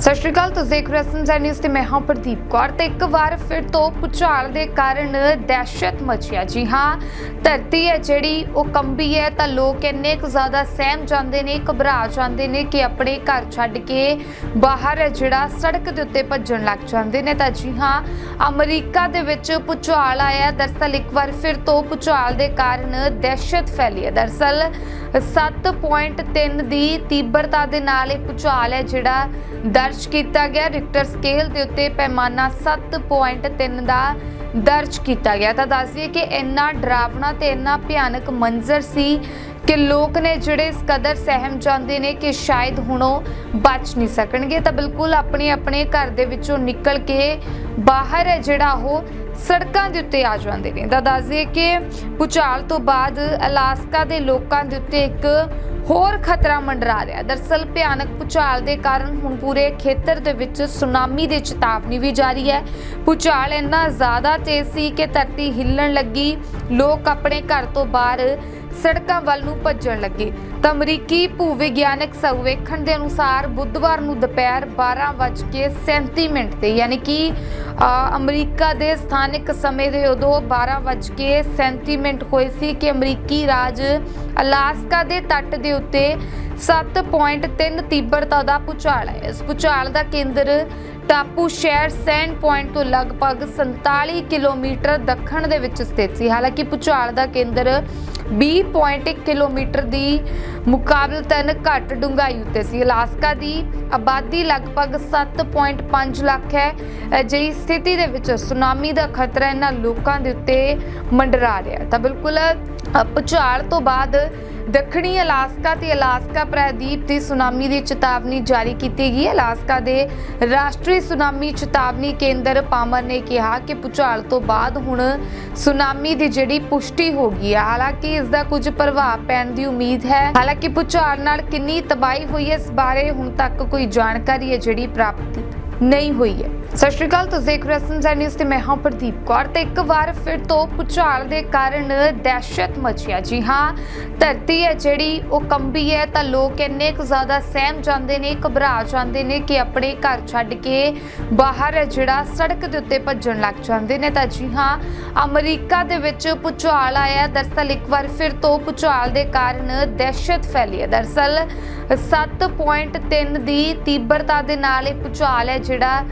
ਸਤਿ ਸ਼੍ਰੀ ਅਕਾਲ, ਤੁਸੀਂ ਦੇਖ ਰਹੇ ਹੋ ਸੰਜਨ ਨਿਊਜ਼ ਤੇ ਮੈਂ ਹਾਂ ਪ੍ਰਦੀਪ ਕੌਰ ਤੇ ਇੱਕ ਵਾਰ ਫਿਰ ਤੋਂ ਭੂਚਾਲ ਦੇ ਕਾਰਨ ਦਹਿਸ਼ਤ ਮਚਿਆ ਜੀ ਹਾਂ, ਧਰਤੀ ਹੈ ਜਿਹੜੀ, ਉਹ ਕੰਬੀ ਹੈ ਤਾਂ ਲੋਕ ਇੰਨੇ ਕੁ ਜ਼ਿਆਦਾ ਸਹਿਮ ਜਾਂਦੇ ਨੇ, ਘਬਰਾ ਜਾਂਦੇ ਨੇ ਕਿ ਆਪਣੇ ਘਰ ਛੱਡ ਕੇ ਬਾਹਰ ਹੈ ਜਿਹੜਾ ਸੜਕ ਦੇ ਉੱਤੇ ਭੱਜਣ ਲੱਗ ਜਾਂਦੇ ਨੇ। ਤਾਂ ਜੀ ਹਾਂ, ਅਮਰੀਕਾ ਦੇ ਵਿੱਚ ਭੂਚਾਲ ਆਇਆ ਦਰਸਲ ਇੱਕ ਵਾਰ ਫਿਰ ਤੋਂ ਭੂਚਾਲ ਦੇ ਕਾਰਨ ਦਹਿਸ਼ਤ ਫੈਲੀ ਹੈ। ਦਰਸਲ 7.3 ਦੀ ਤੀਬਰਤਾ ਦੇ ਨਾਲ ਇਹ ਭੂਚਾਲ ਹੈ ਜਿਹੜਾ ਦਰਜ ਕੀਤਾ ਗਿਆ। ਰਿਕਟਰ ਸਕੇਲ ਦੇ ਉੱਤੇ ਪੈਮਾਨਾ 7.3 ਦਾ ਦਰਜ ਕੀਤਾ ਗਿਆ। ਤਾਂ ਦੱਸਦੀਏ ਕਿ ਇੰਨਾ ਡਰਾਵਣਾ ਤੇ ਇੰਨਾ ਭਿਆਨਕ ਮੰਜ਼ਰ ਸੀ ਕਿ ਲੋਕ ਨੇ ਜਿਹੜੇ ਇਸ ਕਦਰ ਸਹਿਮ ਜਾਂਦੇ ਨੇ ਕਿ ਸ਼ਾਇਦ ਹੁਣ ਉਹ ਬਚ ਨਹੀਂ ਸਕਣਗੇ। ਤਾਂ ਬਿਲਕੁਲ ਆਪਣੇ ਆਪਣੇ ਘਰ ਦੇ ਵਿੱਚੋਂ ਨਿਕਲ ਕੇ ਬਾਹਰ ਹੈ ਜਿਹੜਾ ਉਹ ਸੜਕਾਂ ਦੇ ਉੱਤੇ ਆ ਜਾਂਦੇ ਨੇ। ਤਾਂ ਦੱਸਦੀਏ ਕਿ ਭੂਚਾਲ ਤੋਂ ਬਾਅਦ ਅਲਾਸਕਾ ਦੇ ਲੋਕਾਂ ਦੇ ਉੱਤੇ ਇੱਕ ਹੋਰ ਖਤਰਾ ਮੰਡਰਾ ਰਿਹਾ ਦਰਸਲ ਭਿਆਨਕ ਭੂਚਾਲ ਦੇ ਕਾਰਨ ਹੁਣ ਪੂਰੇ ਖੇਤਰ ਦੇ ਵਿੱਚ ਸੁਨਾਮੀ ਦੀ ਚੇਤਾਵਨੀ ਵੀ ਜਾਰੀ ਹੈ। ਭੂਚਾਲ ਇੰਨਾ ਜ਼ਿਆਦਾ ਤੇਜ਼ ਸੀ ਕਿ ਧਰਤੀ ਹਿੱਲਣ ਲੱਗੀ। ਲੋਕ ਆਪਣੇ ਘਰ ਤੋਂ ਬਾਹਰ ਸੜਕਾਂ ਵੱਲ ਨੂੰ ਭੱਜਣ ਲੱਗੇ। ਤਾਂ ਅਮਰੀਕੀ ਭੂਵਿਗਿਆਨਕ ਸਰਵੇਖਣ ਦੇ ਅਨੁਸਾਰ ਬੁੱਧਵਾਰ ਨੂੰ ਦੁਪਹਿਰ 12:37 ਮਿੰਟ ਤੇ, ਯਾਨੀ ਕਿ ਅਮਰੀਕਾ ਦੇ ਸਥਾਨਕ ਸਮੇਂ ਦੇ ਉਦੋਂ 12:37 ਮਿੰਟ ਹੋਏ ਸੀ ਕਿ ਅਮਰੀਕੀ ਰਾਜ ਅਲਾਸਕਾ ਦੇ ਤੱਟ ਦੇ ਉੱਤੇ 7.3 ਤੀਬਰਤਾ ਦਾ ਭੂਚਾਲ ਹੈ ਇਸ ਭੂਚਾਲ ਦਾ ਕੇਂਦਰ ਟਾਪੂ ਸ਼ਹਿਰ ਸੈਂਡ ਪੁਆਇੰਟ ਤੋਂ ਲਗਭਗ 47 ਕਿਲੋਮੀਟਰ ਦੱਖਣ ਦੇ ਵਿੱਚ ਸਥਿਤ ਸੀ। ਹਾਲਾਂਕਿ ਭੂਚਾਲ ਦਾ ਕੇਂਦਰ 20.1 ਕਿਲੋਮੀਟਰ ਦੀ ਮੁਕਾਬਲਤਨ ਘੱਟ ਡੂੰਘਾਈ ਉੱਤੇ ਸੀ। ਅਲਾਸਕਾ ਦੀ ਆਬਾਦੀ ਲਗਭਗ 7.5 ਲੱਖ ਹੈ। ਅਜਿਹੀ ਸਥਿਤੀ ਦੇ ਵਿੱਚ ਸੁਨਾਮੀ ਦਾ ਖਤਰਾ ਇਹਨਾਂ ਲੋਕਾਂ ਦੇ ਉੱਤੇ ਮੰਡਰਾ ਰਿਹਾ ਤਾਂ ਬਿਲਕੁਲ ਅ, ਭੂਚਾਲ ਤੋਂ ਬਾਅਦ ਦੱਖਣੀ ਅਲਾਸਕਾ ਤੇ ਅਲਾਸਕਾ ਪ੍ਰਾਇਦੀਪ ਦੀ ਸੁਨਾਮੀ ਦੀ ਚੇਤਾਵਨੀ ਜਾਰੀ ਕੀਤੀ ਗਈ। ਹੈ ਅਲਾਸਕਾ ਦੇ ਰਾਸ਼ਟਰੀ ਸੁਨਾਮੀ ਚੇਤਾਵਨੀ ਕੇਂਦਰ ਪਾਮਰ ਨੇ ਕਿਹਾ ਕਿ ਭੂਚਾਲ ਤੋਂ ਬਾਅਦ ਹੁਣ ਸੁਨਾਮੀ ਦੀ ਜਿਹੜੀ ਪੁਸ਼ਟੀ ਹੋ ਗਈ ਹੈ ਹਾਲਾਂਕਿ ਇਸ ਦਾ ਕੁਝ ਪ੍ਰਭਾਵ ਪੈਣ ਦੀ ਉਮੀਦ ਹੈ। ਹਾਲਾਂਕਿ ਭੂਚਾਲ ਨਾਲ ਕਿੰਨੀ ਤਬਾਹੀ ਹੋਈ ਹੈ, ਇਸ ਬਾਰੇ ਹੁਣ ਤੱਕ ਕੋਈ ਜਾਣਕਾਰੀ ਹੈ ਜਿਹੜੀ ਪ੍ਰਾਪਤ ਨਹੀਂ ਹੋਈ ਹੈ। ਸਤਿ ਸ਼੍ਰੀ ਅਕਾਲ, ਤੁਸੀਂ ਦੇਖ ਰਹੇ ਹੋ ਨਿਊਜ਼ ਤੇ ਮੈਂ ਹਾਂ ਪ੍ਰਦੀਪ ਕੌਰ ਤੇ ਇੱਕ ਵਾਰ ਫਿਰ ਤੋਂ ਭੂਚਾਲ ਦੇ ਕਾਰਨ ਦਹਿਸ਼ਤ ਮਚਿਆ ਜੀ ਹਾਂ, ਧਰਤੀ ਹੈ ਜਿਹੜੀ, ਉਹ ਕੰਬੀ ਹੈ ਤਾਂ ਲੋਕ ਇੰਨੇ ਕੁ ਜ਼ਿਆਦਾ ਸਹਿਮ ਜਾਂਦੇ ਨੇ, ਘਬਰਾ ਜਾਂਦੇ ਨੇ ਕਿ ਆਪਣੇ ਘਰ ਛੱਡ ਕੇ ਬਾਹਰ ਹੈ ਜਿਹੜਾ ਸੜਕ ਦੇ ਉੱਤੇ ਭੱਜਣ ਲੱਗ ਜਾਂਦੇ ਨੇ। ਤਾਂ ਜੀ ਹਾਂ, ਅਮਰੀਕਾ ਦੇ ਵਿੱਚ ਭੂਚਾਲ ਆਇਆ। ਦਰਸਲ ਇੱਕ ਵਾਰ ਫਿਰ ਤੋਂ ਭੂਚਾਲ ਦੇ ਕਾਰਨ ਦਹਿਸ਼ਤ ਫੈਲੀ ਹੈ। ਦਰਸਲ 7.3 ਦੀ ਤੀਬਰਤਾ ਦੇ ਨਾਲ ਇਹ ਭੂਚਾਲ ਹੈ ਜਿਹੜਾ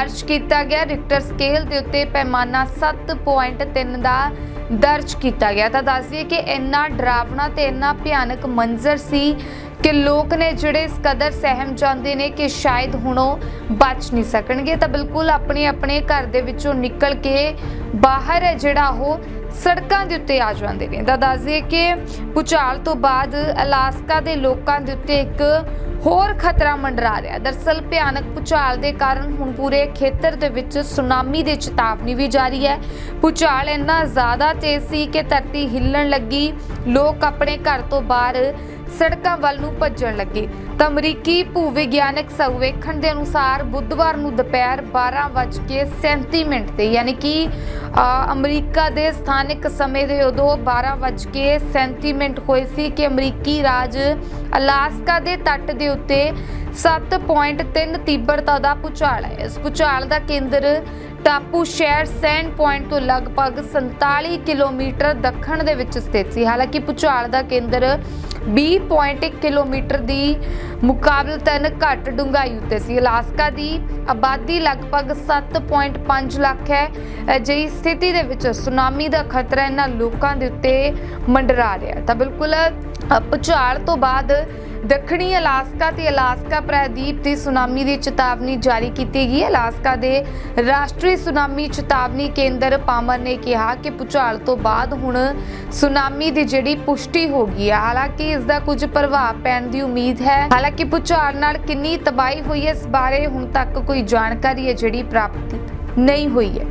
ਦਰਜ ਕੀਤਾ ਗਿਆ। ਰਿਕਟਰ ਸਕੇਲ ਦੇ ਉੱਤੇ ਪੈਮਾਨਾ 7.3 ਦਾ ਦਰਜ ਕੀਤਾ ਗਿਆ। ਤਾਂ ਦੱਸਦੀਏ ਕਿ ਇੰਨਾ ਡਰਾਵਣਾ ਤੇ ਇੰਨਾ ਭਿਆਨਕ ਮੰਜ਼ਰ ਸੀ ਕਿ ਲੋਕ ਨੇ ਜਿਹੜੇ ਇਸ ਕਦਰ ਸਹਿਮ ਜਾਂਦੇ ਨੇ ਕਿ ਸ਼ਾਇਦ ਹੁਣ ਉਹ ਬਚ ਨਹੀਂ ਸਕਣਗੇ। ਤਾਂ ਬਿਲਕੁਲ ਆਪਣੇ ਆਪਣੇ ਘਰ ਦੇ ਵਿੱਚੋਂ ਨਿਕਲ ਕੇ ਬਾਹਰ ਹੈ ਜਿਹੜਾ ਉਹ ਸੜਕਾਂ ਦੇ ਉੱਤੇ ਆ ਜਾਂਦੇ ਨੇ। ਤਾਂ ਦੱਸਦੀਏ ਕਿ ਭੂਚਾਲ ਤੋਂ ਬਾਅਦ ਅਲਾਸਕਾ ਦੇ ਲੋਕਾਂ ਦੇ ਉੱਤੇ ਇੱਕ ਹੋਰ ਖਤਰਾ ਮੰਡਰਾ ਰਿਹਾ ਦਰਸਲ ਭਿਆਨਕ ਭੂਚਾਲ ਦੇ ਕਾਰਨ ਹੁਣ ਪੂਰੇ ਖੇਤਰ ਦੇ ਵਿੱਚ ਸੁਨਾਮੀ ਦੀ ਚੇਤਾਵਨੀ ਵੀ ਜਾਰੀ ਹੈ। ਭੂਚਾਲ ਇੰਨਾ ਜ਼ਿਆਦਾ ਤੇਜ਼ ਸੀ ਕਿ ਧਰਤੀ ਹਿੱਲਣ ਲੱਗੀ। ਲੋਕ ਆਪਣੇ ਘਰ ਤੋਂ ਬਾਹਰ ਸੜਕਾਂ ਵੱਲ ਨੂੰ ਭੱਜਣ ਲੱਗੇ। ਤਾਂ ਅਮਰੀਕੀ ਭੂ ਵਿਗਿਆਨਕ ਸਰਵੇਖਣ ਦੇ ਅਨੁਸਾਰ ਬੁੱਧਵਾਰ ਨੂੰ ਦੁਪਹਿਰ 12:37 ਮਿੰਟ ਤੇ, ਯਾਨੀ ਕਿ ਅਮਰੀਕਾ ਦੇ ਸਥਾਨਕ ਸਮੇਂ ਦੇ ਉਦੋਂ 12:37 ਮਿੰਟ ਹੋਏ ਸੀ ਕਿ ਅਮਰੀਕੀ ਰਾਜ ਅਲਾਸਕਾ ਦੇ ਤੱਟ ਦੇ ਉੱਤੇ 7.3 ਤੀਬਰਤਾ ਦਾ ਭੂਚਾਲ ਹੈ ਇਸ ਭੂਚਾਲ ਦਾ ਕੇਂਦਰ ਟਾਪੂ ਸ਼ਹਿਰ ਸੈਂਡ ਪੁਆਇੰਟ ਤੋਂ ਲਗਭਗ 47 ਕਿਲੋਮੀਟਰ ਦੱਖਣ ਦੇ ਵਿੱਚ ਸਥਿਤ ਸੀ। ਹਾਲਾਂਕਿ ਭੂਚਾਲ ਦਾ ਕੇਂਦਰ 20.1 ਕਿਲੋਮੀਟਰ ਦੀ ਮੁਕਾਬਲਤਨ ਘੱਟ ਡੂੰਘਾਈ ਉੱਤੇ ਸੀ। ਅਲਾਸਕਾ ਦੀ ਆਬਾਦੀ ਲਗਭਗ 7.5 ਲੱਖ ਹੈ। ਅਜਿਹੀ ਸਥਿਤੀ ਦੇ ਵਿੱਚ ਸੁਨਾਮੀ ਦਾ ਖਤਰਾ ਇਹਨਾਂ ਲੋਕਾਂ ਦੇ ਉੱਤੇ ਮੰਡਰਾ ਰਿਹਾ ਤਾਂ ਬਿਲਕੁਲ ਅ, ਭੂਚਾਲ ਤੋਂ ਬਾਅਦ ਦੱਖਣੀ ਅਲਾਸਕਾ ਤੇ ਅਲਾਸਕਾ ਪ੍ਰਾਇਦੀਪ ਦੀ ਸੁਨਾਮੀ ਦੀ ਚੇਤਾਵਨੀ ਜਾਰੀ ਕੀਤੀ ਗਈ ਹੈ। ਅਲਾਸਕਾ ਦੇ ਰਾਸ਼ਟਰੀ ਸੁਨਾਮੀ ਚੇਤਾਵਨੀ ਕੇਂਦਰ ਪਾਮਰ ਨੇ ਕਿਹਾ ਕਿ ਭੂਚਾਲ ਤੋਂ ਬਾਅਦ ਹੁਣ ਸੁਨਾਮੀ ਦੀ ਜਿਹੜੀ ਪੁਸ਼ਟੀ ਹੋ ਗਈ ਹੈ। ਹਾਲਾਂਕਿ ਇਸ ਦਾ ਕੁਝ ਪ੍ਰਭਾਵ ਪੈਣ ਦੀ ਉਮੀਦ ਹੈ। ਹਾਲਾਂਕਿ ਭੂਚਾਲ ਨਾਲ ਕਿੰਨੀ ਤਬਾਹੀ ਹੋਈ ਹੈ, ਇਸ ਬਾਰੇ ਹੁਣ ਤੱਕ ਕੋਈ ਜਾਣਕਾਰੀ ਹੈ ਜਿਹੜੀ ਪ੍ਰਾਪਤ ਨਹੀਂ ਹੋਈ ਹੈ।